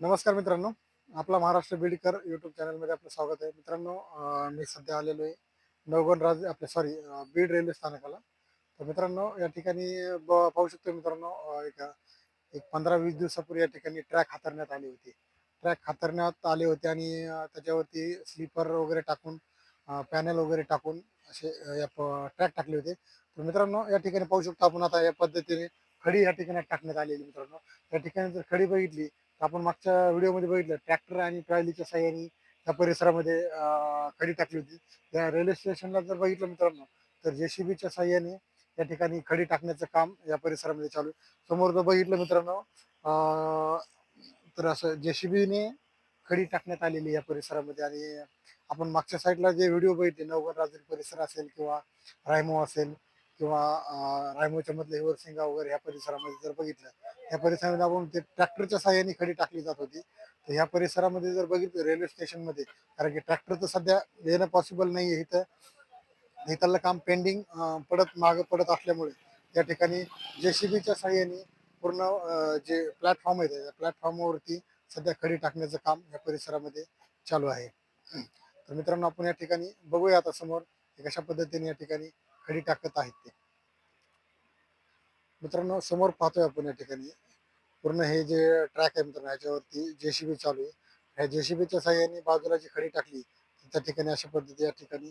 नमस्कार मित्रांनो. आपला महाराष्ट्र बीडकर युट्यूब चॅनलमध्ये आपलं स्वागत आहे. मित्रांनो मी सध्या आलेलो आहे नवगण राज आपल्या सॉरी बीड रेल्वे स्थानकाला. तर मित्रांनो या ठिकाणी ब- पाहू शकतो मित्रांनो एक एक पंधरा वीस दिवसापूर्वी या ठिकाणी ट्रॅक हातरण्यात आली होती. ट्रॅक हातरण्यात आले होते आणि त्याच्यावरती स्लीपर वगैरे टाकून पॅनल वगैरे टाकून असे या ट्रॅक टाकले होते. तर मित्रांनो या ठिकाणी पाहू शकतो आपण आता या पद्धतीने खडी या ठिकाणी टाकण्यात आलेली मित्रांनो. या ठिकाणी जर खडी बघितली आपण मागच्या व्हिडिओमध्ये बघितलं ट्रॅक्टर आणि ट्रॉलीच्या साह्याने त्या परिसरामध्ये खडी टाकली होती त्या रेल्वे स्टेशनला जर बघितलं मित्रांनो तर जेसीबीच्या साह्याने या ठिकाणी खडी टाकण्याचं काम या परिसरामध्ये चालू आहे. समोर जर बघितलं मित्रांनो तर असं जेसीबीने खडी टाकण्यात आलेली या परिसरामध्ये आणि आपण मागच्या साईडला जे व्हिडिओ बघितले नवगण राजूर परिसर असेल किंवा रायमो असेल किंवा रायमोच्या मधले हिवरसिंगा वगैरे ह्या परिसरामध्ये जर बघितलं या परिसरामध्ये आपण ते ट्रॅक्टरच्या साह्याने खडी टाकली जात होती. तर ह्या परिसरामध्ये जर बघितलं रेल्वे स्टेशनमध्ये कारण की ट्रॅक्टर तर सध्या येणं पॉसिबल नाही आहे इथं. इथलं काम पेंडिंग पडत मागं पडत असल्यामुळे या ठिकाणी जेसीबीच्या साह्याने पूर्ण जे प्लॅटफॉर्म आहे त्या प्लॅटफॉर्मवरती सध्या खडी टाकण्याचं काम या परिसरामध्ये चालू आहे. तर मित्रांनो आपण या ठिकाणी बघूया आता समोर कशा पद्धतीने या ठिकाणी खडी टाकत आहेत ते. मित्रांनो समोर पाहतोय आपण या ठिकाणी. पूर्ण हे जे ट्रॅक आहे मित्रांनो ह्याच्यावरती जेसीबी चालू आहे. ह्या जेसीबीच्या साह्याने बाजूला जी खडी टाकली त्या ठिकाणी अशा पद्धती या ठिकाणी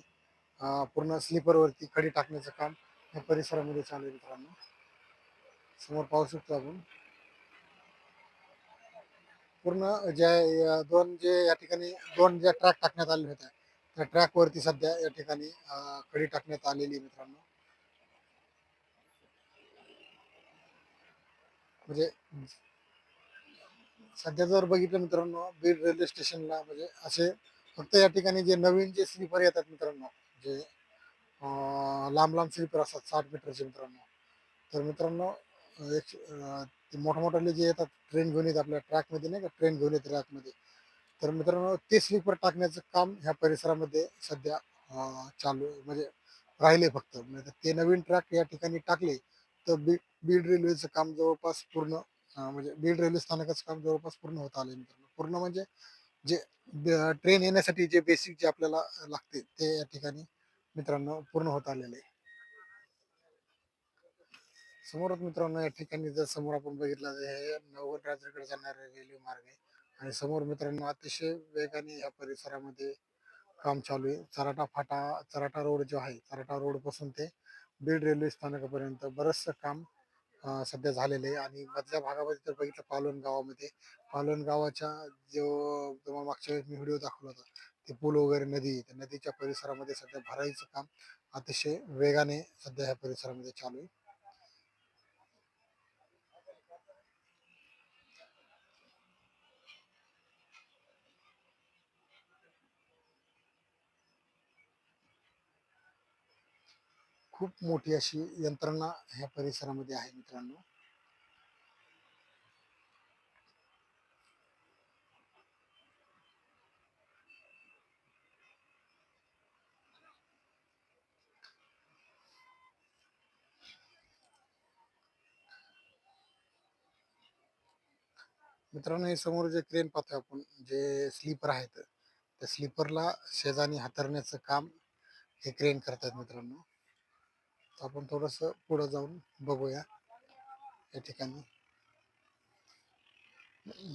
पूर्ण स्लीपरवरती खडी टाकण्याचं काम या परिसरामध्ये चालू आहे मित्रांनो. समोर पाहू शकतो आपण. पूर्ण ज्या दोन जे या ठिकाणी दोन ज्या ट्रॅक टाकण्यात आले होत्या त्या ट्रॅकवरती सध्या या ठिकाणी कडी टाकण्यात आलेली आहे मित्रांनो. म्हणजे सध्या जर बघितलं मित्रांनो बीड रेल्वे स्टेशनला म्हणजे असे फक्त या ठिकाणी जे नवीन जे स्लीपर येतात मित्रांनो जे लांब लांब स्लीपर असतात साठ मीटरचे मित्रांनो. तर मित्रांनो एक मोठमोठाले जे येतात ट्रेन घेऊन येतात आपल्या ट्रॅकमध्ये नाही का? ट्रेन घेऊन येते ट्रॅकमध्ये. तर मित्रांनो ते स्लीपर टाकण्याचं काम ह्या परिसरामध्ये सध्या चालू आहे. म्हणजे राहिले फक्त. म्हणजे ते नवीन ट्रॅक या ठिकाणी टाकले तर बीड बीड रेल्वेचं काम जवळपास पूर्ण म्हणजे बीड रेल्वे स्थानकाचं काम जवळपास पूर्ण होत आले मित्रांनो. पूर्ण म्हणजे जे ट्रेन येण्यासाठी जे बेसिक जे आपल्याला लागते ते या ठिकाणी मित्रांनो पूर्ण होत आलेलं आहे. समोरच मित्रांनो या ठिकाणी जर समोर आपण बघितलं तर हे नवगड राजगड जाणारे रेल्वे मार्ग आहे. आणि समोर मित्रांनो अतिशय वेगाने या परिसरामध्ये काम चालू आहे. चराटा फाटा चराटा रोड जो आहे चराटा रोडपासून ते बीड रेल्वे स्थानकापर्यंत बरचसं काम सध्या झालेलं आहे. आणि मधल्या भागामध्ये जर बघितलं पालोन गावामध्ये. पालन गावाच्या जो तुम्हाला मागच्या वेळेस मी व्हिडिओ दाखवला होता ते पूल वगैरे नदी त्या नदीच्या परिसरामध्ये सध्या भरायचं काम अतिशय वेगाने सध्या ह्या परिसरामध्ये चालू आहे. खूप मोठी अशी यंत्रणा ह्या परिसरामध्ये आहे मित्रांनो. मित्रांनो हे समोर जे क्रेन पाहतोय आपण जे स्लीपर आहेत त्या स्लीपरला शेजानी हातरण्याचं काम हे क्रेन करतात मित्रांनो. तर आपण थोडस पुढे जाऊन बघूया या ठिकाणी.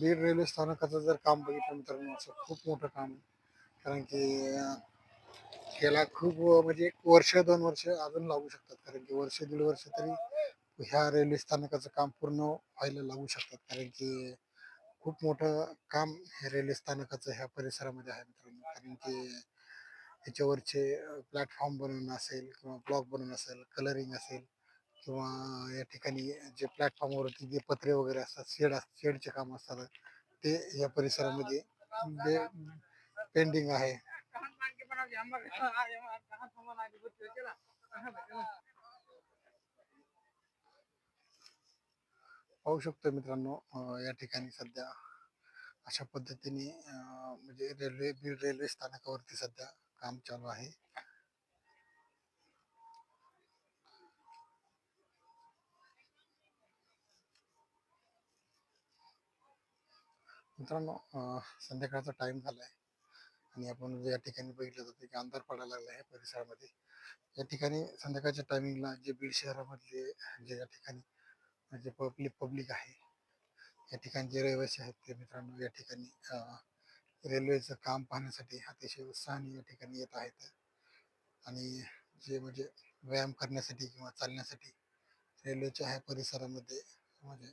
बीड रेल्वे स्थानकाचं जर काम बघितलं मित्रांनो असं खूप मोठं काम आहे. कारण की ह्याला याला खूप म्हणजे एक वर्ष दोन वर्ष अजून लागू शकतात. कारण की वर्ष दीड वर्ष तरी ह्या रेल्वे स्थानकाचं काम पूर्ण व्हायला लागू शकतात. कारण की खूप मोठं काम हे रेल्वे स्थानकाचं ह्या परिसरामध्ये आहे मित्रांनो. कारण की याच्यावरचे प्लॅटफॉर्म बनवणं असेल किंवा ब्लॉक बनवणं असेल कलरिंग असेल किंवा या ठिकाणी जे प्लॅटफॉर्मवरती जे पत्रे वगैरे असतात शेड शेडचे काम असतात ते या परिसरामध्ये पेंडिंग आहे. पाहू शकतो मित्रांनो या ठिकाणी सध्या अशा पद्धतीने म्हणजे रेल्वे बीड रेल्वे स्थानकावरती सध्या काम चालू आहे. मित्रांनो संध्याकाळचा टाइम झाला आहे आणि आपण या ठिकाणी बघितलं जातं की अंधार पडायला लागला आहे परिसरामध्ये. या ठिकाणी संध्याकाळच्या टायमिंगला जे बीड शहरामधले जे या ठिकाणी जे पब्लिक पब्लिक आहे. या ठिकाणी जे रहिवासी आहेत ते मित्रांनो या ठिकाणी रेल्वेचं काम पाहण्यासाठी अतिशय उत्साहाने या ठिकाणी येत आहेत. आणि जे म्हणजे व्यायाम करण्यासाठी किंवा चालण्यासाठी रेल्वेच्या ह्या परिसरामध्ये म्हणजे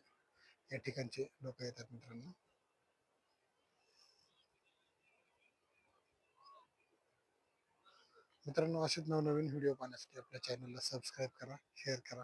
या ठिकाणचे लोक येतात मित्रांनो. मित्रांनो असेच नवनवीन व्हिडिओ पाहण्यासाठी आपल्या चॅनलला सबस्क्राईब करा शेअर करा.